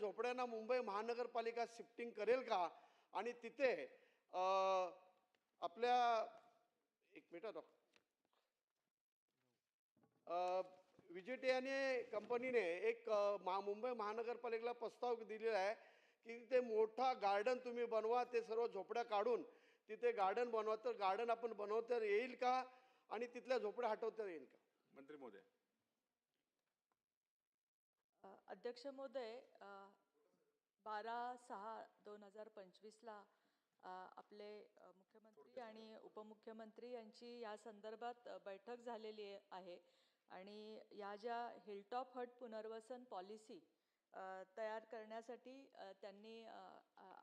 झोपड्यांना मुंबई महानगरपालिका शिफ्टिंग करेल का? आणि तिथे आपल्या एक मिनिट डॉक्टर. विजेटियाने कंपनीने एक महा मुंबई महानगरपालिकेला प्रस्ताव दिलेला आहे की तिथे मोठा गार्डन तुम्ही बनवा ते सर्व झोपड्या काढून तिथे गार्डन बनवा. तर गार्डन आपण बनवता येईल का? आणि तिथल्या झोपड्या हटवता येईल का? मंत्री महोदय. अध्यक्ष महोदय बारा सहा दोन हजार पंचवीसला आपले मुख्यमंत्री आणि उपमुख्यमंत्री यांची या संदर्भात बैठक झालेली आहे. आणि या ज्या हिलटॉप हट पुनर्वसन पॉलिसी तयार करण्यासाठी त्यांनी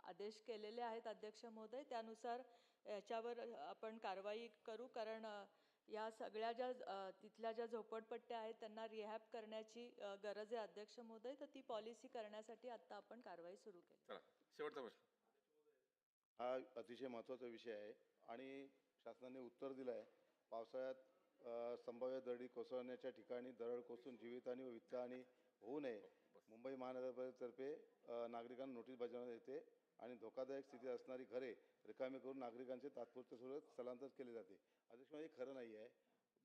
आदेश केलेले आहेत अध्यक्ष महोदय. त्यानुसार याच्यावर आपण कारवाई करू कारण या सगळ्या ज्या अ, तिथल्या ज्या झोपडपट्ट्या आहेत त्यांना रिहॅब करण्याची गरज आहे अध्यक्ष महोदय. तर ती पॉलिसी करण्यासाठी आता आपण कारवाई सुरू केली. चला शेवटचा प्रश्न. हा अतिशय महत्त्वाचा विषय आहे आणि शासनाने उत्तर दिलं आहे पावसाळ्यात अ, संभाव्य दरडी कोसळण्याच्या ठिकाणी दरड कोसळून जीवितहानी व वित्तहानी होऊ नये. मुंबई महानगरपालिकेतर्फे अ, नागरिकांना नोटीस बजावण्यात येते आणि धोकादायक स्थितीत असणारी घरे रिकामी करून नागरिकांचे तात्पुरते स्वरूपात स्थलांतर केले जाते. अध्यक्ष हे खरं नाही आहे.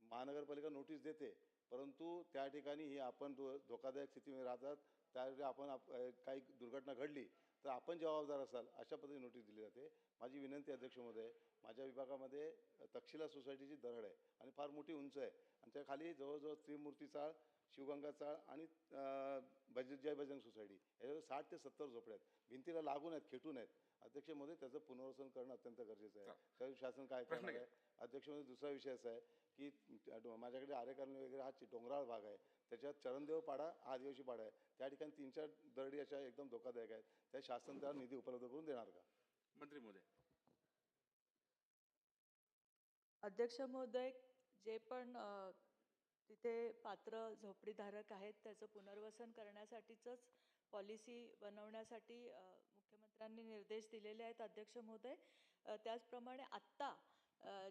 महानगरपालिका नोटीस देते परंतु त्या ठिकाणी ही आपण धो धोकादायक स्थितीमध्ये राहतात. त्यावेळी आपण आप काही दुर्घटना घडली तर आपण जबाबदार असाल अशा पद्धतीने नोटीस दिली जाते. माझी विनंती आहे, अध्यक्ष महोदय माझ्या विभागामध्ये अ, तक्षशिला सोसायटीची दरड आहे आणि फार मोठी उंच आहे. आणि त्या खाली जवळजवळ त्रिमूर्ती चाळ शिवगंगा चाळ आणि बज जय बजरंग सोसायटी याच्यावर साठ ते सत्तर झोपड्या आहेत. भिंतीला लागून आहेत खेटून आहेत. अध्यक्ष महोदय त्याचं पुनर्वसन करणं अत्यंत गरजेचं आहे. त्यावेळी शासन काय करणार. आहे? अध्यक्ष महोदय दुसरा विषय असा आहे की माझ्याकडे आरेकरणी वगैरे हा डोंगराळ भाग आहे. त्याच्यात चरणदेव पाडा हा आदिवासी पाडा आहे. त्या ठिकाणी तीन चार दरडी अशा एकदम धोकादायक आहेत. त्या शासन त्याला निधी उपलब्ध करून देणार का? मंत्री महोदय अध्यक्ष महोदय जे पण तिथे पात्र झोपडीधारक आहेत. त्याचं पुनर्वसन करण्यासाठीचंच पॉलिसी बनवण्यासाठी मुख्यमंत्र्यांनी निर्देश दिलेले आहेत अध्यक्ष महोदय. त्याचप्रमाणे आत्ता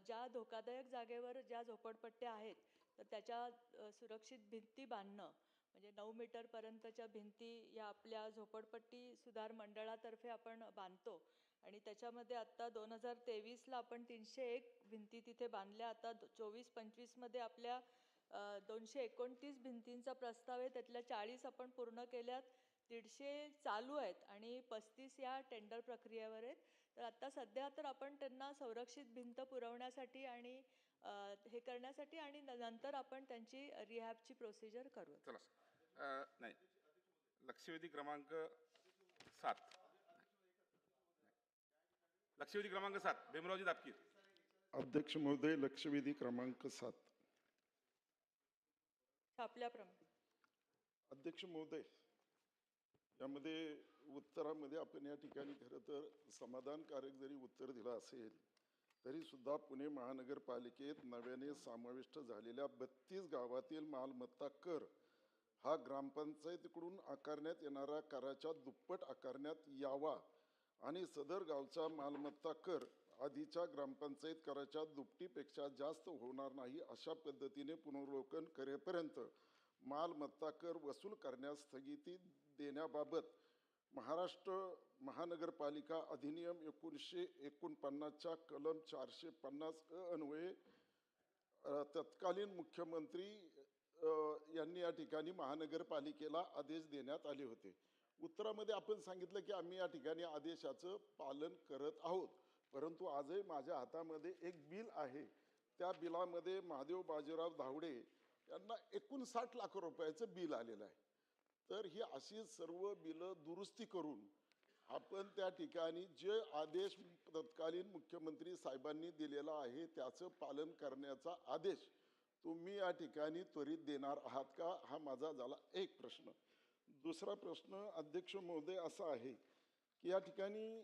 ज्या धोकादायक जागेवर ज्या झोपडपट्ट्या आहेत तर त्याच्या सुरक्षित भिंती बांधणं म्हणजे नऊ मीटरपर्यंतच्या भिंती या आपल्या झोपडपट्टी सुधार मंडळातर्फे आपण बांधतो. आणि त्याच्यामध्ये आत्ता दोन हजार तेवीसला आपण तीनशे एक भिंती तिथे बांधल्या. आता चोवीस पंचवीसमध्ये आपल्या दोनशे एकोणतीस भिंतींचा प्रस्ताव आहे. त्यातल्या चाळीस आपण पूर्ण केल्यात. दीडशे चालू आहेत आणि पस्तीस या टेंडर प्रक्रियेवर आहेत. तर आत्ता सध्या तर आपण त्यांना संरक्षित भिंत पुरवण्यासाठी आणि हे करण्यासाठी आणि न- नंतर आपण त्यांची रिहॅबची प्रोसिजर करू चला नाही. लक्षवेधी क्रमांक सात. लक्षवेधी क्रमांक सात. भीमरावजी दापकीर. अध्यक्ष महोदय लक्षवेधी क्रमांक सात. छापल्याप्रमाणे अध्यक्ष महोदय यामध्ये उत्तरामध्ये आपण या ठिकाणी खरं तर समाधानकारक जरी उत्तर दिलं असेल तरीसुद्धा पुणे महानगरपालिकेत नव्याने समाविष्ट झालेल्या बत्तीस गावातील मालमत्ता कर हा ग्रामपंचायतीकडून आकारण्यात येणारा कराच्या दुप्पट आकारण्यात यावा आणि सदर गावचा मालमत्ता कर आधीच्या ग्रामपंचायत कराच्या दुपटीपेक्षा जास्त होणार नाही अशा पद्धतीने पुनर्वलोकन करेपर्यंत मालमत्ता कर वसूल करण्यास स्थगिती देण्याबाबत महाराष्ट्र महानगरपालिका अधिनियम एकोणीसशे एकोणपन्नासच्या कलम चारशे पन्नास अन्वये तत्कालीन मुख्यमंत्री यांनी या ठिकाणी महानगरपालिकेला आदेश देण्यात आले होते. उत्तरामध्ये आपण सांगितलं की आम्ही या ठिकाणी आदेशाचं पालन करत आहोत. परंतु आजही माझ्या हातामध्ये एक बिल आहे. त्या बिलामध्ये महादेव बाजीराव धावडे यांना एकोणसाठ लाख रुपयाचं बिल आलेलं आहे. तर ही अशी सर्व बिलं दुरुस्ती करून आपण त्या ठिकाणी जे आदेश तत्कालीन मुख्यमंत्री साहेबांनी दिलेला आहे त्याचं पालन करण्याचा आदेश तुम्ही या ठिकाणी त्वरित देणार आहात का? हा माझा झाला एक प्रश्न. दुसरा प्रश्न अध्यक्ष महोदय असा आहे की या ठिकाणी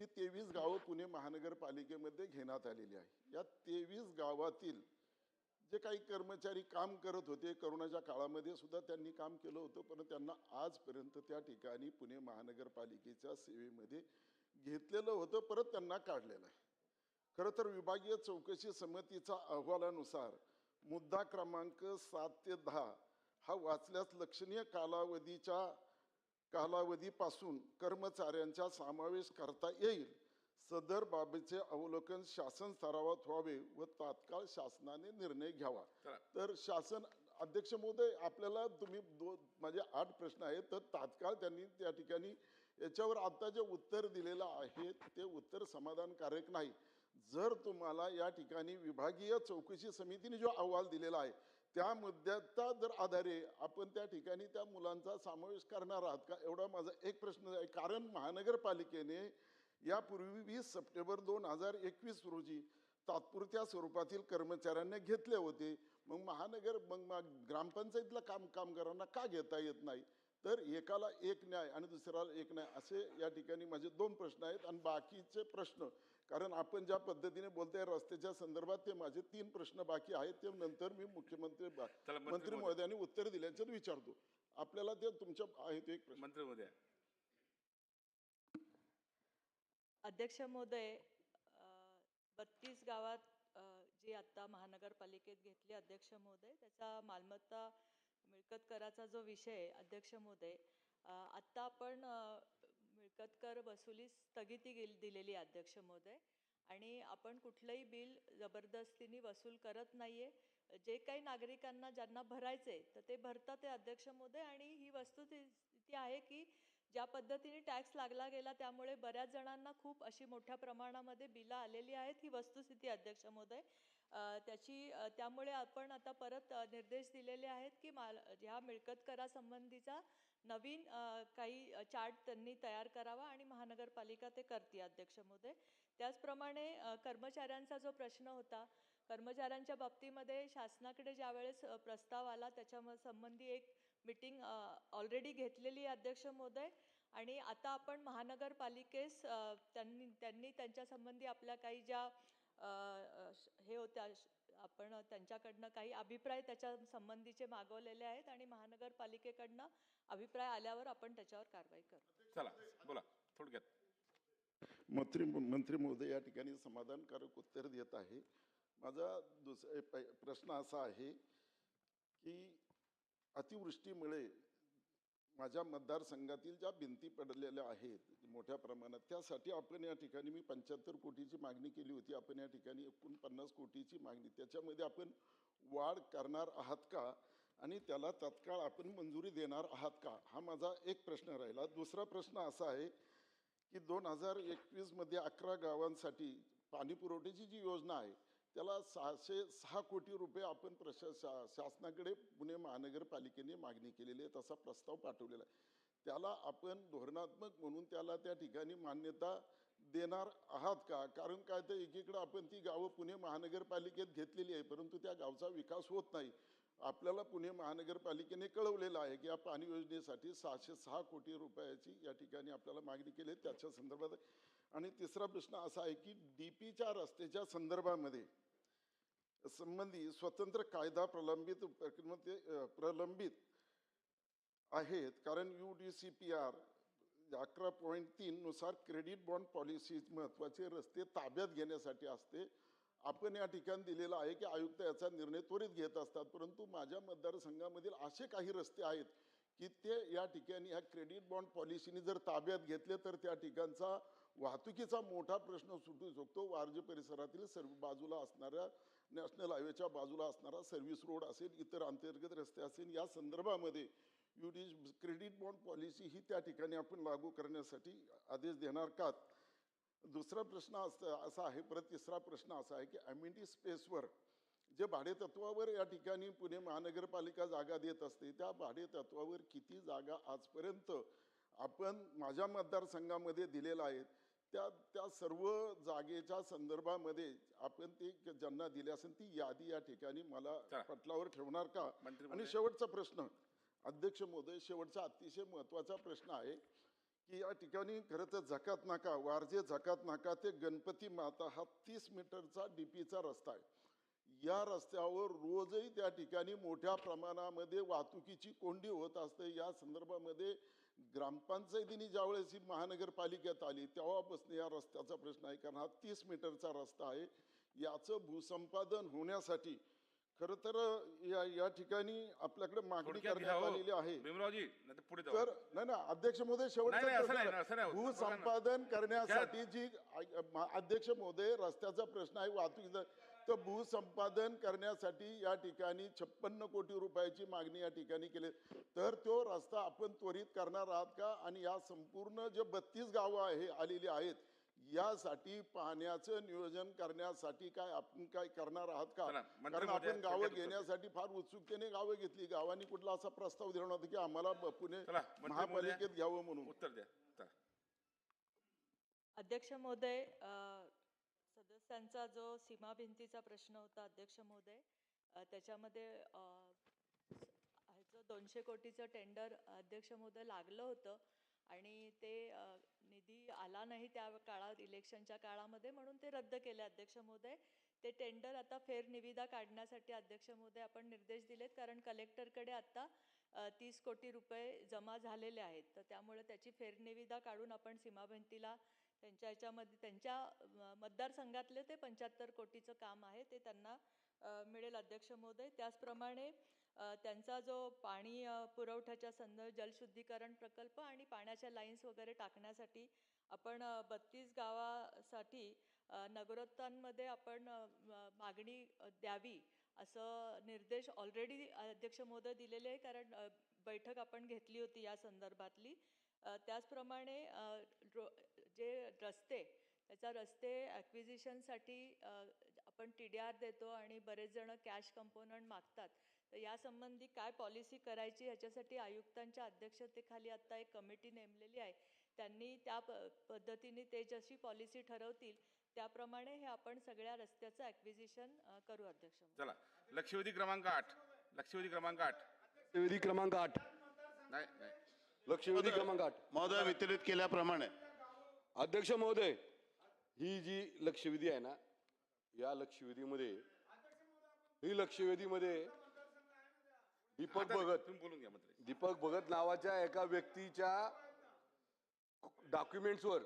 जी तेवीस गावं पुणे महानगरपालिकेमध्ये घेण्यात आलेली आहे. या तेवीस गावातील जे काही कर्मचारी काम करत होते करोनाच्या काळामध्ये सुद्धा त्यांनी काम केलं होतं पण त्यांना आजपर्यंत त्या ठिकाणी पुणे महानगरपालिकेच्या सेवेमध्ये घेतलेलं होतं परत त्यांना काढलेलं आहे. खरं तर विभागीय चौकशी समितीचा अहवालानुसार मुद्दा क्रमांक सात ते दहा हा वाचल्यास लक्षणीय कालावधीच्या कालावधीपासून कर्मचाऱ्यांचा समावेश करता येईल. सदर बाबीचे अवलोकन शासन स्तरावर व्हावे व तात्काळ शासनाने निर्णय घ्यावा. तर शासन अध्यक्ष महोदय आपल्याला तुम्ही दो माझे आठ प्रश्न आहेत तर तात्काळ त्यांनी त्या ठिकाणी याच्यावर आता जे उत्तर दिलेलं आहे ते उत्तर समाधानकारक नाही. जर तुम्हाला या ठिकाणी विभागीय चौकशी समितीने जो अहवाल दिलेला आहे त्या मुद्द्याचा जर आधारे आपण त्या ठिकाणी त्या मुलांचा समावेश करणार आहात का? एवढा माझा एक प्रश्न आहे. कारण महानगरपालिकेने यापूर्वी वीस सप्टेंबर दोन हजार एकवीस रोजी तात्पुरत्या स्वरूपातील कर्मचाऱ्यांना घेतले होते. मग महानगर मग मग ग्रामपंचायतीला काम कामगारांना का घेता येत नाही? तर एकाला एक न्याय आणि दुसऱ्याला एक न्याय असे या ठिकाणी माझे दोन प्रश्न आहेत आणि बाकीचे प्रश्न कारण आपण ज्या पद्धतीने बोलताय रस्त्याच्या संदर्भात ते माझे तीन प्रश्न बाकी आहेत ते नंतर मी मुख्यमंत्री मंत्री मंत्री महोदय. महोदयांनी उत्तर दिल्याचं विचारतो. आपल्याला ते तुमच्या आहेत एक प्रश्न. मंत्री महोदय. अध्यक्ष महोदय बत्तीस गावात जी आत्ता महानगरपालिकेत घेतली अध्यक्ष महोदय त्याचा मालमत्ता मिळकत कराचा जो विषय अध्यक्ष महोदय आत्ता आपण मिळकत कर वसुली स्थगिती गेल- दिलेली आहे अध्यक्ष महोदय. आणि आपण कुठलंही बिल जबरदस्तीने वसूल करत नाहीये. जे काही नागरिकांना ज्यांना भरायचे तर ते भरतात ते अध्यक्ष महोदय. आणि ही वस्तुस्थिती आहे की ज्या पद्धतीने टॅक्स लागला गेला त्यामुळे बऱ्याच जणांना खूप अशी मोठ्या प्रमाणामध्ये बिलं आलेली आहेत. ही वस्तुस्थिती अध्यक्ष महोदय. त्याची त्यामुळे आपण आता परत निर्देश दिलेले आहेत की माल ह्या मिळकत करासंबंधीचा नवीन काही चार्ट त्यांनी तयार करावा आणि महानगरपालिका ते करते अध्यक्ष मोदे त्याचप्रमाणे कर्मचाऱ्यांचा जो प्रश्न होता कर्मचाऱ्यांच्या बाबतीमध्ये शासनाकडे ज्यावेळेस प्रस्ताव आला त्याच्या संबंधी एक मीटिंग ऑलरेडी घेतलेली आहे अध्यक्ष महोदय. आणि आता आपण महानगरपालिकेस त्यांनी त्यांनी त्यांच्या संबंधी आपल्या काही ज्या हे होत्या आपण त्यांच्याकडनं काही अभिप्राय त्याच्या संबंधीचे मागवलेले आहेत आणि महानगरपालिकेकडनं अभिप्राय आल्यावर आपण त्याच्यावर कारवाई करू. चला बोला थोडक्यात. मंत्री मंत्री महोदय या ठिकाणी समाधानकारक उत्तर देत आहे. माझा दुसरा प्रश्न असा आहे की अतिवृष्टीमुळे माझ्या मतदारसंघातील ज्या भिंती पडलेल्या आहेत मोठ्या प्रमाणात त्यासाठी आपण या ठिकाणी मी पंच्याहत्तर कोटीची मागणी केली होती. आपण या ठिकाणी एकूण पन्नास कोटीची मागणी त्याच्यामध्ये आपण वाढ करणार आहात का? आणि त्याला तत्काळ आपण मंजुरी देणार आहात का? हा माझा एक प्रश्न राहिला. दुसरा प्रश्न असा आहे की दोन हजार एकवीसमध्ये अकरा गावांसाठी पाणी पुरवठ्याची जी योजना आहे त्याला सहाशे सहा कोटी रुपये आपण प्रशा शा शासनाकडे पुणे महानगरपालिकेने मागणी केलेली आहे तसा प्रस्ताव पाठवलेला आहे. त्याला आपण धोरणात्मक म्हणून त्याला त्या ठिकाणी मान्यता देणार आहात का? कारण काय तर एकीकडं आपण ती गावं पुणे महानगरपालिकेत घेतलेली आहे परंतु त्या गावचा विकास होत नाही. आपल्याला पुणे महानगरपालिकेने कळवलेलं आहे की या पाणी योजनेसाठी सहाशे सहा कोटी रुपयाची या ठिकाणी आपल्याला मागणी केली आहे. त्याच्या संदर्भात आणि तिसरा प्रश्न असा आहे की डी पीच्या रस्त्याच्या संदर्भामध्ये संबंधी स्वतंत्र कायदा प्रलंबित म्हणजे, प्रक्रियेमध्ये प्रलंबित आहेत. कारण U D C P R अकरा पॉईंट तीन नुसार क्रेडिट बॉन्ड पॉलिसी महत्त्वाचे रस्ते ताब्यात घेण्यासाठी असते. आपण या ठिकाणी दिलेलं आहे की आयुक्त याचा निर्णय त्वरित घेत असतात. परंतु माझ्या मतदारसंघामधील असे काही रस्ते आहेत की ते या ठिकाणी ह्या क्रेडिट बॉन्ड पॉलिसीने जर ताब्यात घेतले तर त्या ठिकाणचा वाहतुकीचा मोठा प्रश्न सुटू शकतो. वारजे परिसरातील सर्व बाजूला असणाऱ्या नॅशनल हायवेच्या बाजूला असणारा सर्व्हिस रोड असेल इतर अंतर्गत रस्ते असेल या संदर्भामध्ये यू क्रेडिट बॉन्ड पॉलिसी ही त्या ठिकाणी आपण लागू करण्यासाठी आदेश देणार का? दुसरा प्रश्न असा असा आहे परत तिसरा प्रश्न असा आहे की अम्युनिटी स्पेसवर जे भाडेतत्वावर या ठिकाणी पुणे महानगरपालिका जागा देत असते त्या भाडेतत्वावर किती जागा आजपर्यंत आपण माझ्या मतदारसंघामध्ये दिलेल्या आहेत? त्या त्या सर्व जागेच्या संदर्भामध्ये आपण ते ज्यांना दिले असेल ती यादी या ठिकाणी मला. पटलावर ठेवणार का आणि. शेवटचा प्रश्न अध्यक्ष महोदय शेवटचा अतिशय महत्त्वाचा प्रश्न आहे की या ठिकाणी खरं तर झकात नाका वारजे झकात नाका ते गणपती माता हा तीस मीटरचा डीपीचा रस्ता आहे या रस्त्यावर रोजही त्या ठिकाणी मोठ्या प्रमाणामध्ये वाहतुकीची कोंडी होत असते या संदर्भामध्ये ग्रामपंचायतीने ज्यावेळेस ही महानगरपालिकेत आली तेव्हापासून या रस्त्याचा प्रश्न आहे कारण हा तीस मीटरचा रस्ता आहे. याचं भूसंपादन होण्यासाठी खरं तर या या ठिकाणी आपल्याकडे मागणी करण्यात हो. आलेली आहे. तर नाही ना अध्यक्ष महोदय शेवटचा. भूसंपादन करण्यासाठी जी अध्यक्ष महोदय रस्त्याचा प्रश्न आहे वाहतुकीचा तर भूसंपादन करण्यासाठी या ठिकाणी छप्पन्न कोटी रुपयाची मागणी या ठिकाणी केली तर तो रस्ता आपण त्वरित करणार आहात का आणि या संपूर्ण जे बत्तीस गावं आहे आलेली आहेत यासाठी पाण्याचं नियोजन करण्यासाठी काय आपण काय करणार आहात का कारण आपण गावं. घेण्यासाठी फार उत्सुकतेने गावं घेतली गावांनी कुठला असा प्रस्ताव दिला नव्हता की आम्हाला पुणे. महापालिकेत घ्यावं म्हणून उत्तर द्या. अध्यक्ष महोदय त्यांचा जो सीमा भिंतीचा प्रश्न होता अध्यक्ष महोदय त्याच्यामध्ये ह्याचं दोनशे कोटीचं टेंडर अध्यक्ष महोदय लागलं होतं आणि ते निधी आला नाही त्या काळात इलेक्शनच्या काळामध्ये म्हणून ते रद्द केले अध्यक्ष महोदय. ते टेंडर आता फेरनिविदा काढण्यासाठी अध्यक्ष महोदय आपण निर्देश दिलेत कारण कलेक्टरकडे आत्ता तीस कोटी रुपये जमा झालेले आहेत. तर त्यामुळे त्याची फेरनिविदा काढून आपण सीमाभिंतीला त्यांच्या याच्यामध्ये त्यांच्या मतदारसंघातले ते पंच्याहत्तर कोटीचं काम आहे ते त्यांना मिळेल अध्यक्ष महोदय. त्याचप्रमाणे त्यांचा जो पाणी पुरवठ्याच्या संदर्भ जलशुद्धीकरण प्रकल्प आणि पाण्याच्या लाईन्स वगैरे टाकण्यासाठी आपण बत्तीस गावासाठी नगरोत्तांमध्ये आपण मागणी द्यावी असं निर्देश ऑलरेडी अध्यक्ष महोदय दिलेले आहे. कारण बैठक आपण घेतली होती या संदर्भातली. त्याचप्रमाणे रो- जे रस्ते त्याचा रस्ते ॲक्विजिशनसाठी आपण टी डी आर देतो आणि बरेच जण कॅश कंपोनंट मागतात. तर यासंबंधी काय पॉलिसी करायची ह्याच्यासाठी आयुक्तांच्या अध्यक्षतेखाली आता एक कमिटी नेमलेली आहे. त्यांनी त्या प पद्धतीने ते जशी पॉलिसी ठरवतील त्याप्रमाणे हे आपण सगळ्या रस्त्याचं ॲक्विजिशन करू अध्यक्ष. चला लक्षवेधी क्रमांक आठ. लक्षवेधी क्रमांक आठ. लक्षवेधी क्रमांक आठ. नाही नाही. लक्षवेधी क्रमांक आठ महोदय वितरित केल्याप्रमाणे. अध्यक्ष महोदय ही जी लक्षवेधी आहे ना या लक्षवेधीमध्ये ही लक्षवेधीमध्ये दीपक भगत तुम्ही बोलून घ्या मंत्री. दीपक भगत नावाच्या एका व्यक्तीच्या डॉक्युमेंट्सवर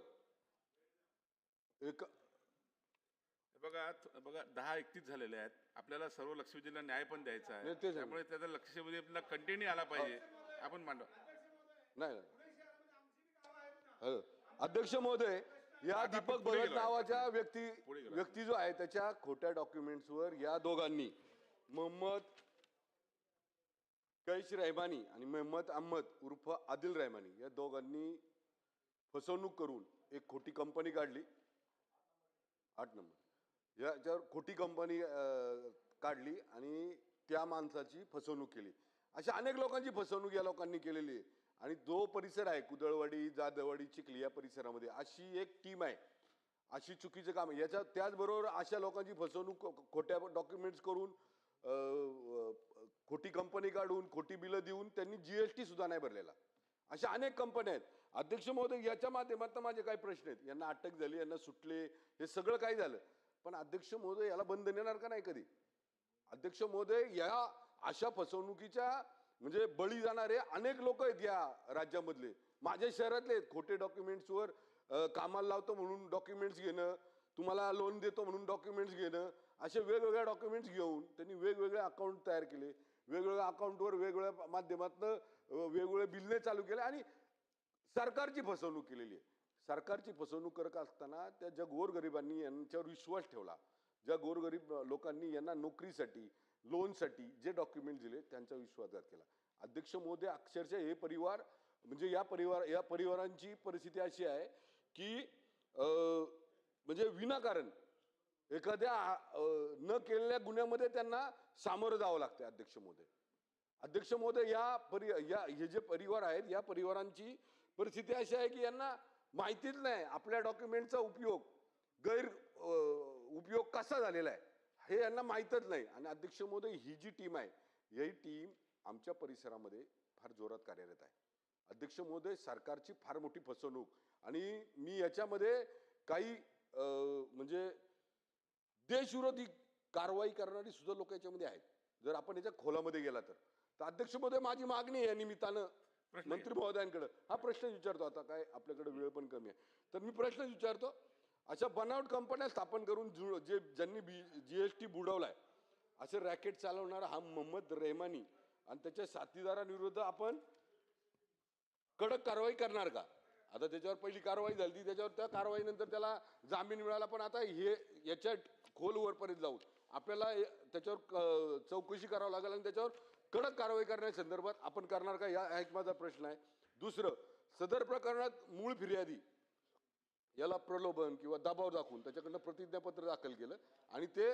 एक हे बघा बघा दहा एकतीस झालेले आहेत. आपल्याला सर्व लक्षवेधीला न्याय पण द्यायचा आहे. त्यामुळे त्याचा लक्षवेधीला कंटिन्यू आला पाहिजे. आपण मांडवा. नाही. अध्यक्ष महोदय या दीपक भगत. नावाच्या व्यक्ती. व्यक्ती जो आहे त्याच्या खोट्या डॉक्युमेंट्सवर या दोघांनी मोहम्मद कैश रहमानी आणि मोहम्मद अहमद उर्फ आदिल रहमानी या दोघांनी फसवणूक करून एक खोटी कंपनी काढली आठ नंबर याच्यावर खोटी कंपनी काढली आणि त्या माणसाची फसवणूक केली अशा अनेक लोकांची फसवणूक या लोकांनी केलेली आहे आणि जो परिसर आहे कुदळवाडी जाधववाडी चिखली या परिसरामध्ये अशी एक टीम आहे. अशी चुकीचं काम आहे. याच्या त्याचबरोबर अशा लोकांची फसवणूक खोट्या डॉक्युमेंट्स करून खोटी कंपनी काढून खोटी बिलं देऊन त्यांनी जी एस टी सुद्धा नाही भरलेला. अशा अनेक कंपन्या आहेत. अध्यक्ष महोदय याच्या माध्यमातून माझे काही प्रश्न आहेत. यांना अटक झाली यांना सुटले हे सगळं काय झालं. पण अध्यक्ष महोदय याला बंद देणार का नाही कधी? अध्यक्ष महोदय या अशा फसवणुकीच्या म्हणजे बळी जाणारे अनेक लोक आहेत या राज्यामधले. माझ्या शहरातले आहेत. खोटे डॉक्युमेंट्सवर कामाला लावतो म्हणून डॉक्युमेंट्स घेणं तुम्हाला लोन देतो म्हणून डॉक्युमेंट्स घेणं असे वेगवेगळ्या डॉक्युमेंट्स घेऊन त्यांनी वेगवेगळे अकाउंट तयार केले. वेगवेगळ्या अकाउंटवर वेगवेगळ्या माध्यमातून वेगवेगळे बिलने चालू केले आणि सरकारची फसवणूक केलेली आहे. सरकारची फसवणूक करत असताना त्या ज्या गोरगरिबांनी यांच्यावर विश्वास ठेवला. ज्या गोरगरीब लोकांनी यांना नोकरीसाठी लोनसाठी जे डॉक्युमेंट दिले त्यांचा विश्वासघात केला. अध्यक्ष मोदी अक्षरशः हे परिवार म्हणजे या परिवार या परिवारांची परिस्थिती अशी आहे की म्हणजे विनाकारण एखाद्या न केलेल्या गुन्ह्यामध्ये त्यांना सामोरं जावं लागतं अध्यक्ष महोदय. अध्यक्ष महोदय या परि या हे जे परिवार आहेत या परिवारांची परिस्थिती अशी आहे की यांना माहितीच नाही आपल्या डॉक्युमेंटचा उपयोग गैर उपयोग कसा झालेला आहे हे यांना माहीतच नाही. आणि अध्यक्ष महोदय ही जी टीम आहे ही टीम आमच्या परिसरामध्ये फार जोरात कार्यरत आहे. अध्यक्ष महोदय सरकारची फार मोठी फसवणूक. आणि मी याच्यामध्ये काही म्हणजे देशविरोधी कारवाई करणारी सुद्धा लोक याच्यामध्ये आहेत. जर आपण याच्या खोलामध्ये गेला तर. तर अध्यक्ष महोदय माझी मागणी आहे या निमित्तानं मंत्री महोदयांकडे. हा प्रश्न विचारतो. आता काय आपल्याकडे वेळ पण कमी आहे. तर मी प्रश्न विचारतो अशा बनावट कंपन्या स्थापन करून जु- जे ज्यांनी बी जी एस टी बुडवलाय असं रॅकेट चालवणारा हा मोहम्मद रेहमानी. आणि त्याच्या साथीदारांविरुद्ध आपण कडक कारवाई करणार का? आता त्याच्यावर पहिली कारवाई झाली त्याच्यावर त्या कारवाईनंतर त्याला जामीन मिळाला पण आता हे याच्या खोलवरपर्यंत जाऊन आपल्याला त्याच्यावर चौकशी करावं लागेल आणि त्याच्यावर कडक कारवाई करण्यासंदर्भात आपण करणार का? या एक माझा प्रश्न आहे. दुसरं सदर प्रकरणात मूळ फिर्यादी याला प्रलोभन किंवा दबाव दाखवून त्याच्याकडनं प्रतिज्ञापत्र दाखल केलं आणि ते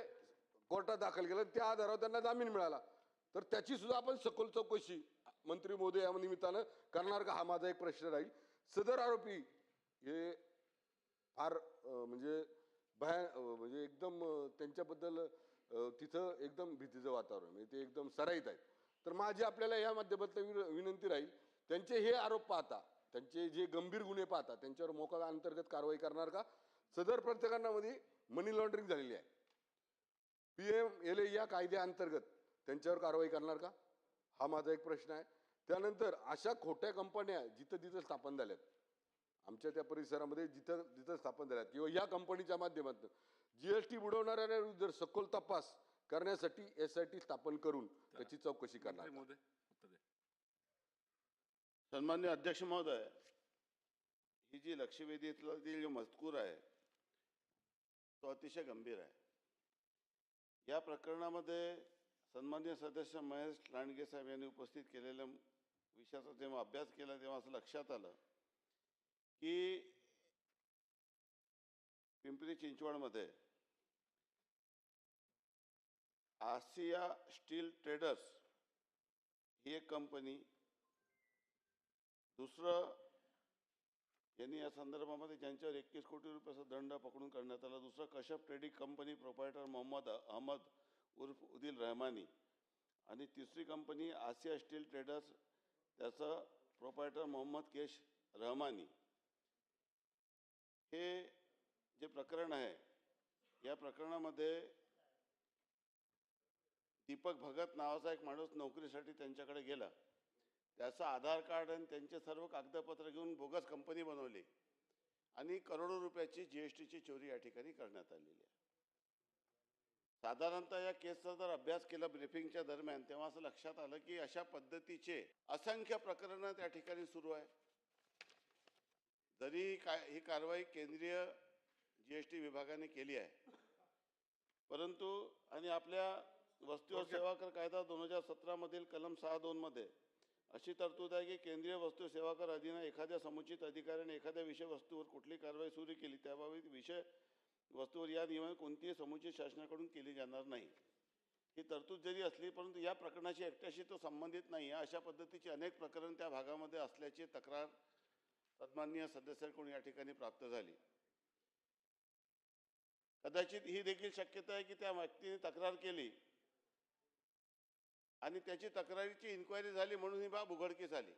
कोर्टात दाखल केलं त्या आधारावर त्यांना जामीन मिळाला. तर त्याची सुद्धा आपण सखोल चौकशी मंत्री मोदी या निमित्तानं करणार का हा माझा एक प्रश्न राहील. सदर आरोपी हे फार म्हणजे भया म्हणजे एकदम त्यांच्याबद्दल तिथं एकदम भीतीचं वातावरण म्हणजे ते एकदम सराईत आहेत. तर माझी आपल्याला या माध्यमातलं विन- विनंती राहील त्यांचे हे आरोप पाहता त्यांचे जे गंभीर गुन्हे पाहता त्यांच्यावर मोका अंतर्गत कारवाई करणार का? सदर प्रकरणामध्ये मनी लॉन्ड्रिंग झालेली आहे. पी एम एल या कायद्याअंतर्गत त्यांच्यावर कारवाई करणार का? हा माझा एक प्रश्न आहे. त्यानंतर अशा खोट्या कंपन्या जिथं तिथं स्थापन झाल्यात आमच्या त्या परिसरामध्ये जिथं जिथं स्थापन झाल्यात किंवा या कंपनीच्या माध्यमातून जीएसटी बुडवणाऱ्या जर सखोल तपास करण्यासाठी एस आय टी स्थापन करून त्याची चौकशी करणार मंत्री का? महोदय उत्तर द्या सन्मान्य अध्यक्ष महोदय ही जी लक्षवेधीतील जो मजकूर आहे तो अतिशय गंभीर आहे. या प्रकरणामध्ये सन्मान्य सदस्य महेश लांडगे साहेब यांनी उपस्थित केलेल्या विषयाचा जेव्हा अभ्यास केला तेव्हा असं लक्षात आलं की पिंपरी चिंचवडमध्ये आसिया स्टील ट्रेडर्स ही एक कंपनी दुसरं यांनी या संदर्भामध्ये ज्यांच्यावर एकवीस कोटी रुपयाचा दंड पकडून करण्यात आला दुसरं Kashyap trading company proprietor Mohammad Ahmad उर्फ उदिल रहमानी आणि तिसरी कंपनी आसिया स्टील ट्रेडर्स त्याचं प्रोपायटर मोहम्मद केश रहमानी. हे जे प्रकरण आहे या प्रकरणामध्ये दीपक भगत नावाचा एक माणूस नोकरीसाठी त्यांच्याकडे गेला. त्याचं आधार कार्ड आणि त्यांचे सर्व कागदपत्र घेऊन बोगस कंपनी बनवली. आणि करोडो रुपयाची जी एस टीची चोरी या ठिकाणी करण्यात आलेली आहे. साधारणतः या केसचा जर अभ्यास केला ब्रिफिंगच्या दरम्यान तेव्हा असं लक्षात आलं की अशा पद्धतीचे असंख्य प्रकरणं त्या ठिकाणी सुरू आहे. जरी काय ही कारवाई केंद्रीय जी एस टी विभागाने केली आहे. परंतु आणि आपल्या वस्तू सेवा कर कायदा दोन हजार सतरामधील कलम सहा दोनमध्ये अशी तरतूद आहे की केंद्रीय वस्तू सेवा कर अधीन एखाद्या समुचित अधिकाऱ्याने एखाद्या विषय वस्तूवर कुठली कारवाई सुरू केली त्याबाबत विषय वस्तूवर या नियमाने कोणतीही समुचित शासनाकडून केली जाणार नाही. ही तरतूद जरी असली परंतु या प्रकरणाशी एकट्याशी तो संबंधित नाही आहे अशा पद्धतीची अनेक प्रकरण त्या भागामध्ये असल्याची तक्रार सन्माननीय सदस्यांकडून या ठिकाणी प्राप्त झाली. कदाचित ही देखील शक्यता आहे की त्या व्यक्तीने तक्रार केली आणि त्याची तक्रारीची इन्क्वायरी झाली म्हणून ही बाब उघडकीस आली.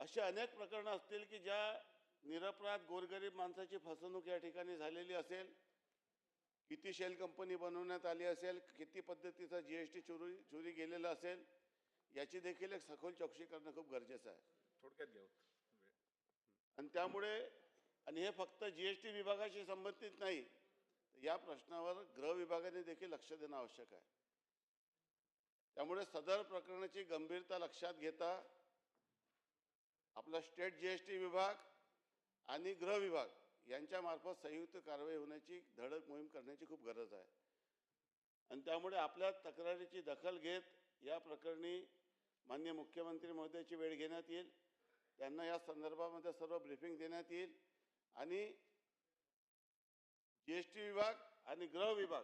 अशी अनेक प्रकरणं असतील की ज्या निरपराध गोरगरीब माणसाची फसवणूक या ठिकाणी झालेली असेल किती शेल कंपनी बनवण्यात आली असेल किती पद्धतीचा जी एस टी चोरी चोरी गेलेला असेल याची देखील एक सखोल चौकशी करणं खूप गरजेचं आहे. थोडक्यात उत्तर. आणि त्यामुळे आणि हे फक्त जी एस टी विभागाशी संबंधित नाही या प्रश्नावर गृह विभागाने देखील लक्ष देणं आवश्यक आहे. त्यामुळे सदर प्रकरणाची गंभीरता लक्षात घेता आपला स्टेट जी एस टी विभाग आणि गृह विभाग यांच्यामार्फत संयुक्त कारवाई होण्याची धडक मोहीम करण्याची खूप गरज आहे. आणि त्यामुळे आपल्या तक्रारीची दखल घेत या प्रकरणी मान्य मुख्यमंत्री महोदयाची वेळ घेण्यात येईल. त्यांना या संदर्भामध्ये सर्व ब्रीफिंग देण्यात येईल. आणि जी एस टी विभाग आणि गृह विभाग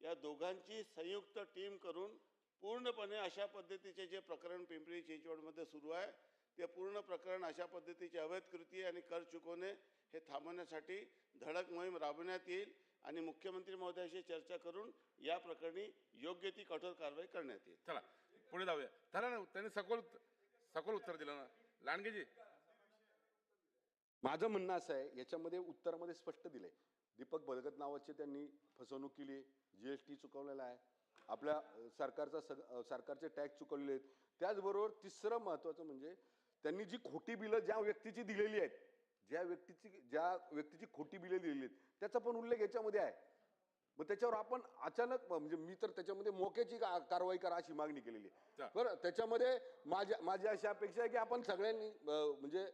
या दोघांची संयुक्त टीम करून पूर्णपणे अशा पद्धतीचे जे प्रकरण पिंपरी चिंचवडमध्ये सुरू आहे ते पूर्ण प्रकरण अशा पद्धतीची अवैध कृती आणि कर चुकवणे हे थांबवण्यासाठी धडक मोहीम राबवण्यात येईल आणि मुख्यमंत्री महोदयाशी चर्चा करून या प्रकरणी योग्य ती कठोर कारवाई करण्यात येईल. चला पुढे जाऊया. झालं ना त्यांनी सखोल सखोल उत्तर दिलं ना. लांडगेजी. माझं म्हणणं असं आहे याच्यामध्ये उत्तरामध्ये स्पष्ट दिलंय. दीपक भगत नावाचे त्यांनी फसवणूक केली जीएसटी चुकवलेला आहे. आपल्या सरकारचा सग सरकारचे टॅक्स चुकवलेले आहेत. त्याचबरोबर तिसरं महत्वाचं म्हणजे त्यांनी जी खोटी बिलं ज्या व्यक्तीची दिलेली आहेत ज्या व्यक्तीची ज्या व्यक्तीची खोटी बिलं दिलेली आहेत त्याचा पण उल्लेख याच्यामध्ये आहे. मग त्याच्यावर आपण अचानक म्हणजे मी तर त्याच्यामध्ये मोक्याची कारवाई करा अशी मागणी केलेली आहे. बरं त्याच्यामध्ये माझ्या माझी अशी अपेक्षा आहे की आपण सगळ्यांनी म्हणजे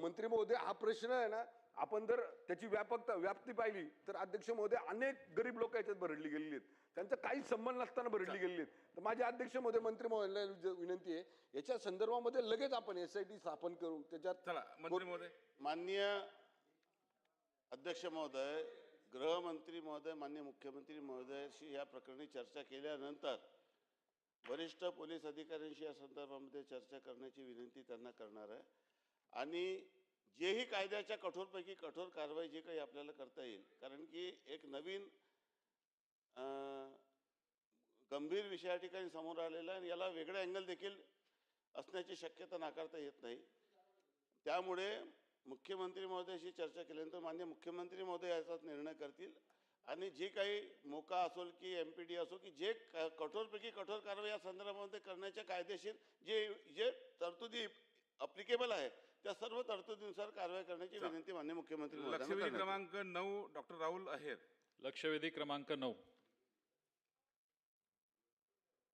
मंत्री महोदय हा प्रश्न आहे ना आपण जर त्याची व्यापकता व्याप्ती पाहिली तर अध्यक्ष महोदय अनेक गरीब लोक याच्यात भरडली गेलेली आहेत. त्यांचा काहीच संबंध नसताना भरडली गेलेली आहेत. तर माझे अध्यक्ष महोदय मंत्री महोदयाला विनंती आहे याच्या संदर्भामध्ये लगेच आपण एस आय टी स्थापन करू त्याच्यात चला मंत्री महोदय. माननीय अध्यक्ष महोदय गृहमंत्री महोदय मान्य मुख्यमंत्री महोदयाशी या प्रकरणी चर्चा केल्यानंतर वरिष्ठ पोलीस अधिकाऱ्यांशी या संदर्भामध्ये चर्चा करण्याची विनंती त्यांना करणार आहे. आणि जेही कायद्याच्या कठोरपैकी कठोर कारवाई जे काही आपल्याला करता येईल कारण की एक नवीन गंभीर विषय या ठिकाणी समोर आलेला आहे आणि याला वेगळं अँगल देखील असण्याची शक्यता नाकारता येत नाही. त्यामुळे मुख्यमंत्री महोदयाशी चर्चा केल्यानंतर मान्य मुख्यमंत्री महोदय याचा निर्णय करतील आणि जे काही मोका असो की एम पी डी असो की जे कठोरपैकी कठोर कारवाई या संदर्भामध्ये करण्याच्या कायदेशीर जे जे तरतुदी अप्लिकेबल आहे त्या सर्व तरतुदीनुसार कारवाई करण्याची विनंती मान्य मुख्यमंत्री महोदयांना लक्षवेधी करण्यात. क्रमांक नऊ डॉक्टर राहुल आहेर लक्षवेधी क्रमांक नऊ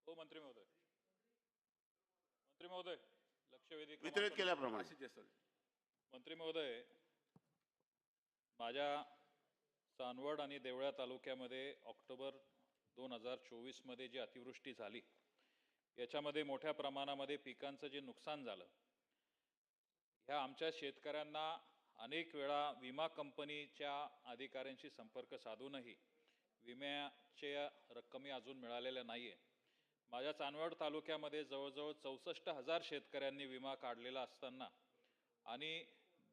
हो मंत्री महोदय मंत्री महोदय लक्षवेधी वितरित नऊ. केल्याप्रमाणे आशिष जयस्वाल मंत्री महोदय माझ्या चांदवड आणि देवळा तालुक्यामध्ये ऑक्टोबर दोन हजार चोवीसमध्ये जी अतिवृष्टी झाली याच्यामध्ये मोठ्या प्रमाणामध्ये पिकांचं जे नुकसान झालं ह्या आमच्या शेतकऱ्यांना अनेक वेळा विमा कंपनीच्या अधिकाऱ्यांशी संपर्क साधूनही विम्याच्या रक्कमी अजून मिळालेल्या नाही आहे माझ्या चांदवड तालुक्यामध्ये जवळजवळ चौसष्ट हजार शेतकऱ्यांनी विमा काढलेला असताना आणि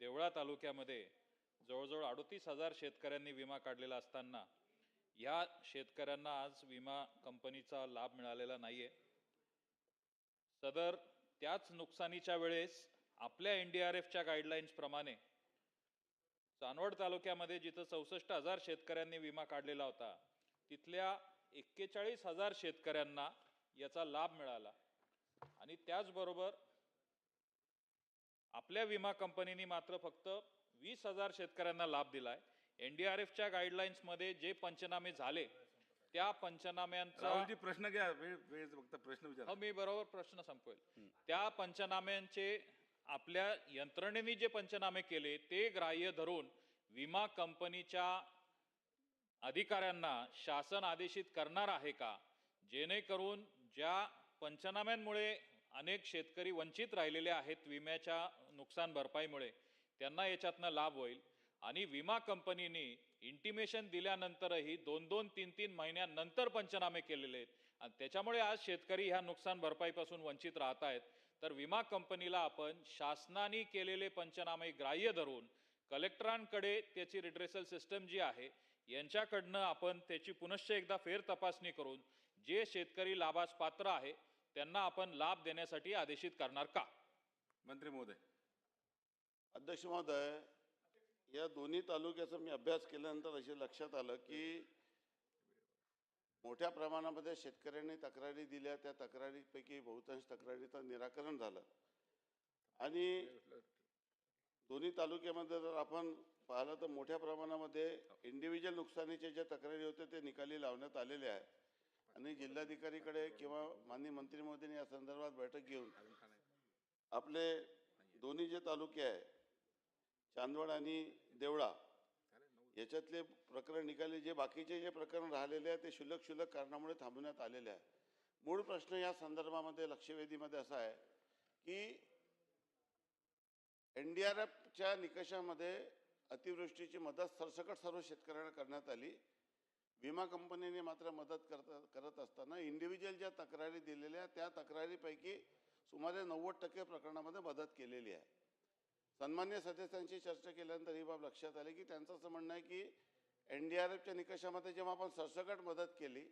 देवळा तालुक्यामध्ये जवळजवळ अडोतीस हजार शेतकऱ्यांनी विमा काढलेला असताना ह्या शेतकऱ्यांना आज विमा कंपनीचा लाभ मिळालेला नाही आहे सदर त्याच नुकसानीच्या वेळेस आपल्या एन डी आर एफच्या गाईडलाईन्सप्रमाणे चांदवड तालुक्यामध्ये जिथं चौसष्ट हजार शेतकऱ्यांनी विमा काढलेला होता तिथल्या एक्केचाळीस हजार शेतकऱ्यांना याचा लाभ मिळाला. आणि त्याचबरोबर आपल्या विमा कंपनीने मात्र फक्त वीस हजार शेतकऱ्यांना लाभ दिलाय. एन डी आर एफच्या गाईडलाईन्समध्ये जे पंचनामे झाले त्या पंचनाम्यांचा प्रश्न घ्या. वेळ वेळ फक्त प्रश्न विचारा. हो मी बरोबर प्रश्न संपवेल. त्या पंचनाम्यांचे आपल्या यंत्रणेने जे पंचनामे केले ते ग्राह्य धरून विमा कंपनीच्या अधिकाऱ्यांना शासन आदेशित करणार आहे का? जेणेकरून ज्या पंचनाम्यांमुळे अनेक शेतकरी वंचित राहिलेले आहेत विम्याच्या नुकसान भरपाईमुळे त्यांना याच्यातनं लाभ होईल. आणि विमा कंपनीने इंटिमेशन दिल्यानंतरही दोन दोन तीन तीन महिन्यानंतर पंचनामे केलेले आहेत. आणि त्याच्यामुळे आज शेतकरी ह्या नुकसान भरपाईपासून वंचित राहत आहेत तर विमा कंपनीला आपण शासनाने केलेले पंचनामे ग्राह्य धरून कलेक्टरांकडे त्याची रिड्रेसल सिस्टम जी आहे यांच्याकडनं आपण त्याची पुनश्च एकदा फेर तपासणी करून जे शेतकरी लाभास पात्र आहे त्यांना आपण लाभ देण्यासाठी आदेशित करणार का? मंत्री महोदय. अध्यक्ष महोदय या दोन्ही तालुक्याचा मी अभ्यास केल्यानंतर असे लक्षात आलं की मोठ्या प्रमाणामध्ये शेतकऱ्यांनी तक्रारी दिल्या त्या तक्रारीपैकी बहुतांश तक्रारीचं निराकरण झालं. आणि दोन्ही तालुक्यामध्ये जर आपण पाहिलं तर मोठ्या प्रमाणामध्ये इंडिव्हिज्युअल नुकसानीचे ज्या तक्रारी होत्या ते निकाली लावण्यात आलेले आहे आणि जिल्हाधिकारीकडे किंवा माननीय मंत्री या संदर्भात बैठक घेऊन आपले दोन्ही जे तालुके आहे चांदवड आणि देवळा याच्यातले प्रकरण निकाली जे बाकीचे जे प्रकरण राहिलेले आहे ते शुल्लक शुल्लक कारणामुळे थांबवण्यात आलेले आहे. मूळ प्रश्न या संदर्भामध्ये लक्षवेधीमध्ये असा आहे की एन डी आर एफच्या निकषामध्ये अतिवृष्टीची मदत सरसकट सर्व शेतकऱ्यांना करण्यात आली. विमा कंपनीने मात्र मदत करत करत असताना इंडिव्हिज्युअल ज्या तक्रारी दिलेल्या त्या तक्रारीपैकी सुमारे नव्वद टक्के प्रकरणामध्ये मदत केलेली आहे. सन्मान्य सदस्यांशी चर्चा केल्यानंतर ही बाब लक्षात आली की त्यांचं असं म्हणणं आहे की एन डी आर एफच्या निकषामध्ये जेव्हा आपण सरसकट मदत केली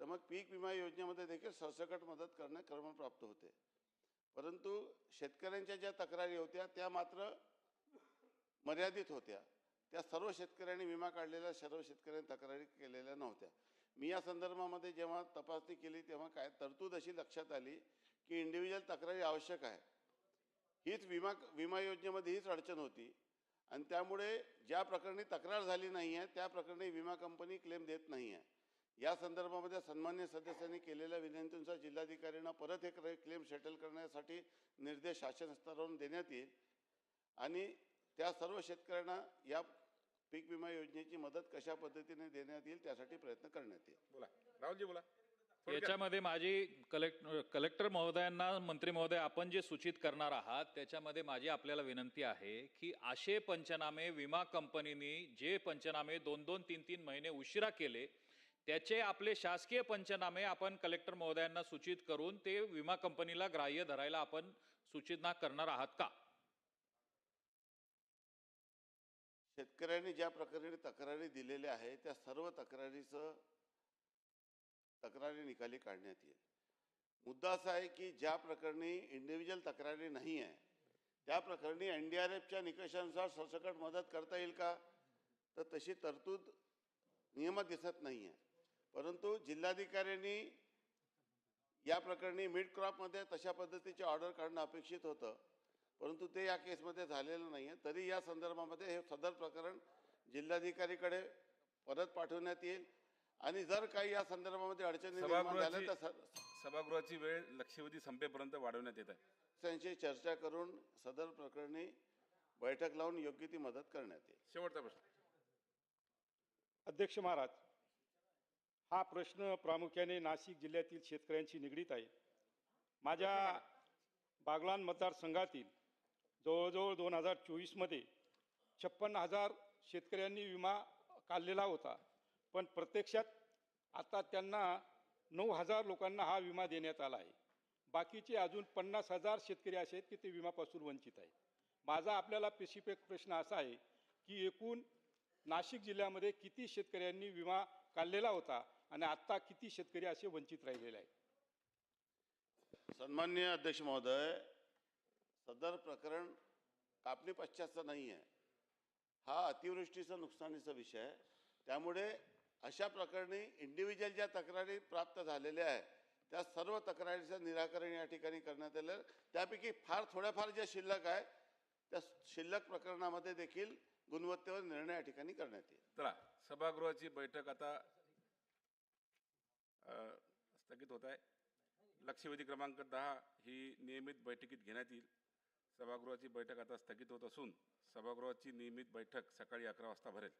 तर मग पीक विमा योजनेमध्ये देखील सरसकट मदत करणे क्रमप्राप्त होते. परंतु शेतकऱ्यांच्या ज्या तक्रारी होत्या त्या मात्र मर्यादित होत्या. त्या सर्व शेतकऱ्यांनी विमा काढलेल्या सर्व शेतकऱ्यांनी तक्रारी केलेल्या नव्हत्या. मी या संदर्भामध्ये जेव्हा तपासणी केली तेव्हा काय तरतूद अशी लक्षात आली की इंडिव्हिज्युअल तक्रारी आवश्यक आहे. हीच विमा विमा योजनेमध्ये हीच अडचण होती. आणि त्यामुळे ज्या प्रकरणी तक्रार झाली नाही आहे त्या प्रकरणी विमा कंपनी क्लेम देत नाही आहे या संदर्भामध्ये सन्मान्य सदस्यांनी केलेल्या विनंतीनुसार जिल्हाधिकाऱ्यांना परत एक क्लेम सेटल करण्यासाठी निर्देश शासन स्तरावरून देण्यात येईल. आणि त्या सर्व शेतकऱ्यांना या पीक विमा योजनेची मदत कशा पद्धतीने देण्यात येईल त्यासाठी प्रयत्न करण्यात येईल. बोला. राहुलजी बोला. याच्यामध्ये माझी कलेक्ट कलेक्टर महोदयांना मंत्री महोदय आपण जे सूचित करणार आहात त्याच्यामध्ये माझी आपल्याला विनंती आहे की असे पंचनामे विमा कंपनीने जे पंचनामे दोन दोन तीन तीन महिने उशिरा केले त्याचे आपले शासकीय पंचनामे आपण कलेक्टर महोदयांना सूचित करून ते विमा कंपनीला ग्राह्य धरायला आपण सूचना करणार आहात का? शेतकऱ्यांनी ज्या प्रकारे तक्रारी दिलेल्या आहेत त्या सर्व तक्रारीचं तक्रारी निकाली काढण्यात येईल. मुद्दा असा आहे की ज्या प्रकरणी इंडिव्हिज्युअल तक्रारी नाही आहे त्या प्रकरणी एन डी आर एफच्या निकषानुसार सरसकट मदत करता येईल का? तर तशी तरतूद नियमात दिसत नाही आहे. परंतु जिल्हाधिकाऱ्यांनी या प्रकरणी मिड क्रॉपमध्ये तशा पद्धतीचे ऑर्डर काढणं अपेक्षित होतं. परंतु ते या केसमध्ये झालेलं नाही आहे. तरी या संदर्भामध्ये हे सदर प्रकरण जिल्हाधिकारीकडे परत पाठवण्यात येईल. आणि जर काही या संदर्भामध्ये अडचणी निर्माण झाल्या सभागृहाची तर सभागृहाची वेळ लक्षवेधी संपेपर्यंत वाढवण्यात येत आहे. सदस्यांशी चर्चा करून सदर प्रकरणी बैठक लावून योग्य ती मदत करण्यात येईल. शेवटचा प्रश्न. अध्यक्ष महाराज हा प्रश्न प्रामुख्याने नाशिक जिल्ह्यातील शेतकऱ्यांशी निगडीत आहे. माझ्या बागलान मतदारसंघातील जवळजवळ दोन हजार चोवीसमध्ये छप्पन्न हजार शेतकऱ्यांनी विमा काढलेला होता. पण प्रत्यक्षात आता त्यांना नऊ हजार लोकांना हा विमा देण्यात आला आहे. बाकीचे अजून पन्नास हजार शेतकरी असे आहेत की ते विमापासून वंचित आहेत. माझा आपल्याला स्पेसिफिक प्रश्न असा आहे की एकूण नाशिक जिल्ह्यामध्ये किती शेतकऱ्यांनी विमा काढलेला होता आणि आत्ता किती शेतकरी असे वंचित राहिलेले आहेत? सन्मान्य अध्यक्ष महोदय सदर प्रकरण कापणी पश्चातचं नाही आहे. हा अतिवृष्टीचा नुकसानीचा विषय आहे. त्यामुळे अशा प्रकरणी इंडिव्हिज्युअल ज्या तक्रारी प्राप्त झालेल्या आहे त्या सर्व तक्रारीचं निराकरण या ठिकाणी करण्यात आलं त्यापैकी फार थोड्याफार ज्या शिल्लक आहे त्या शिल्लक प्रकरणामध्ये देखील गुणवत्तेवर निर्णय या ठिकाणी करण्यात येईल. चला सभागृहाची बैठक आता स्थगित होत आहे. लक्षवेधी क्रमांक दहा ही नियमित बैठकीत घेण्यात येईल. सभागृहाची बैठक आता स्थगित होत असून सभागृहाची नियमित बैठक सकाळी अकरा वाजता भरेल.